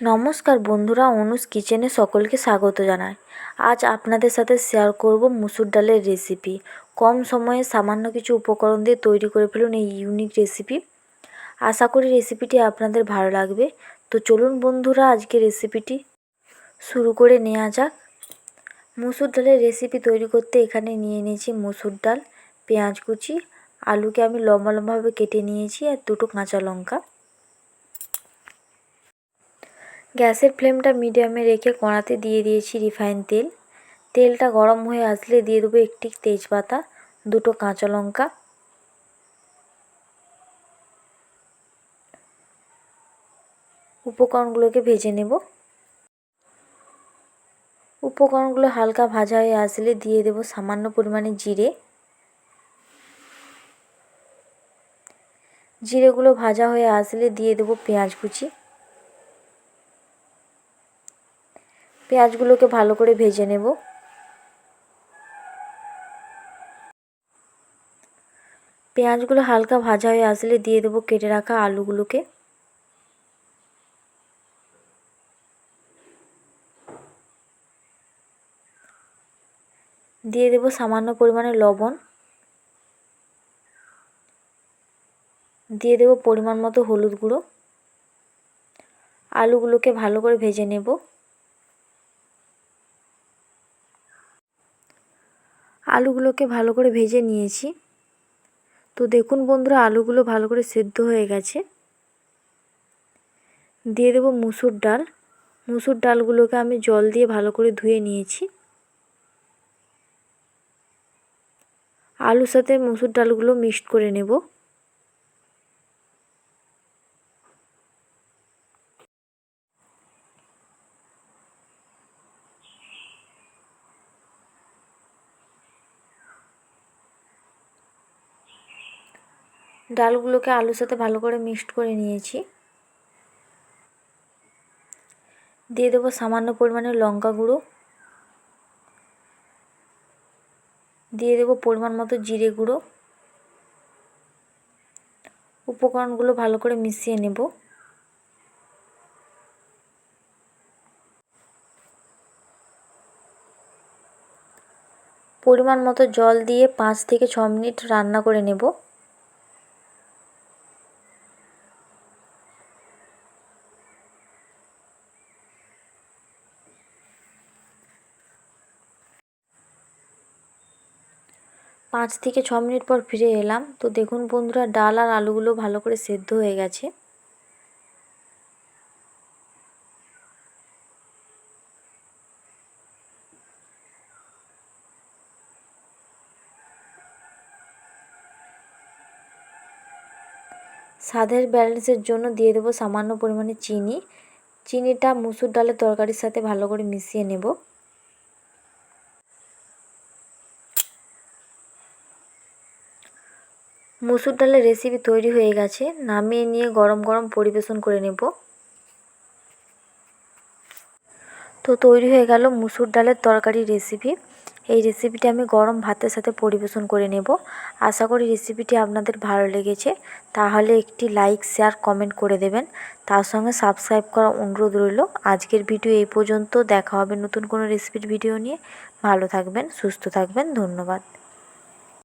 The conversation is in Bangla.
নমস্কার বন্ধুরা, অনুজ কিচেনে সকলকে স্বাগত জানাই। আজ আপনাদের সাথে শেয়ার করব মুসুর ডালের রেসিপি কম সময়ে সামান্য কিছু উপকরণ দিয়ে তৈরি করে ফেলুন এই ইউনিক রেসিপি আশা করি রেসিপিটি আপনাদের ভালো লাগবে। তো চলুন বন্ধুরা, আজকে রেসিপিটি শুরু করে নেওয়া যাক। মুসুর ডালের রেসিপি তৈরি করতে এখানে নিয়ে নিয়েছি মুসুর ডাল, পেঁয়াজ কুচি, আলুকে আমি লম্বা লম্বাভাবে কেটে নিয়েছি, আর দুটো কাঁচা লঙ্কা। গ্যাসের ফ্লেমটা মিডিয়ামে রেখে কড়াতে দিয়ে দিয়েছি রিফাইন তেল। তেলটা গরম হয়ে আসলে দিয়ে দেবো একটি তেজপাতা, দুটো কাঁচা লঙ্কা। উপকরণগুলোকে ভেজে নেব। উপকরণগুলো হালকা ভাজা হয়ে আসলে দিয়ে দেব সামান্য পরিমাণে জিরে। জিরেগুলো ভাজা হয়ে আসলে দিয়ে দেবো পেঁয়াজ কুচি। পেঁয়াজগুলোকে ভালো করে ভেজে নেব। পেঁয়াজগুলো হালকা ভাজা হয়ে আসলে দিয়ে দেবো কেটে রাখা আলুগুলোকে। দিয়ে দেব সামান্য পরিমাণে লবণ। দিয়ে দেব পরিমাণ মতো হলুদ গুঁড়ো। আলুগুলোকে ভালো করে ভেজে নেব। আলুগুলোকে ভালো করে ভেজে নিয়েছি। তো দেখুন বন্ধুরা, আলুগুলো ভালো করে সেদ্ধ হয়ে গেছে। দিয়ে দেবো মুসুর ডাল। মুসুর ডালগুলোকে আমি জল দিয়ে ভালো করে ধুয়ে নিয়েছি। আলুর সাথে মুসুর ডালগুলো মিক্সড করে নেব। ডালগুলোকে আলুর সাথে ভালো করে মিক্সড করে নিয়েছি। দিয়ে দেবো সামান্য পরিমাণে লঙ্কা গুঁড়ো। দিয়ে দেবো পরিমাণ মতো জিরে গুঁড়ো। উপকরণগুলো ভালো করে মিশিয়ে নেব। পরিমাণ মতো জল দিয়ে পাঁচ থেকে ছ মিনিট রান্না করে নেব। পাঁচ থেকে ছ মিনিট পর ফিরে এলাম। তো দেখুন বন্ধুরা, ডাল আর আলুগুলো ভালো করে সেদ্ধ হয়ে গেছে। স্বাদের ব্যালেন্সের জন্য দিয়ে দেবো সামান্য পরিমাণে চিনি। চিনিটা মুসুর ডালের তরকারির সাথে ভালো করে মিশিয়ে নেব। মুসুর ডালের রেসিপি তৈরি হয়ে গেছে। নামিয়ে নিয়ে গরম গরম পরিবেশন করে নেব। তো তৈরি হয়ে গেল মুসুর ডালের তরকারি রেসিপি এই রেসিপিটি আমি গরম ভাতের সাথে পরিবেশন করে নেব। আশা করি রেসিপিটি আপনাদের ভালো লেগেছে। তাহলে একটি লাইক শেয়ার কমেন্ট করে দেবেন। তার সঙ্গে সাবস্ক্রাইব করা অনুরোধ রইল। আজকের ভিডিও এই পর্যন্ত। দেখা হবে নতুন কোনো রেসিপির ভিডিও নিয়ে। ভালো থাকবেন, সুস্থ থাকবেন। ধন্যবাদ।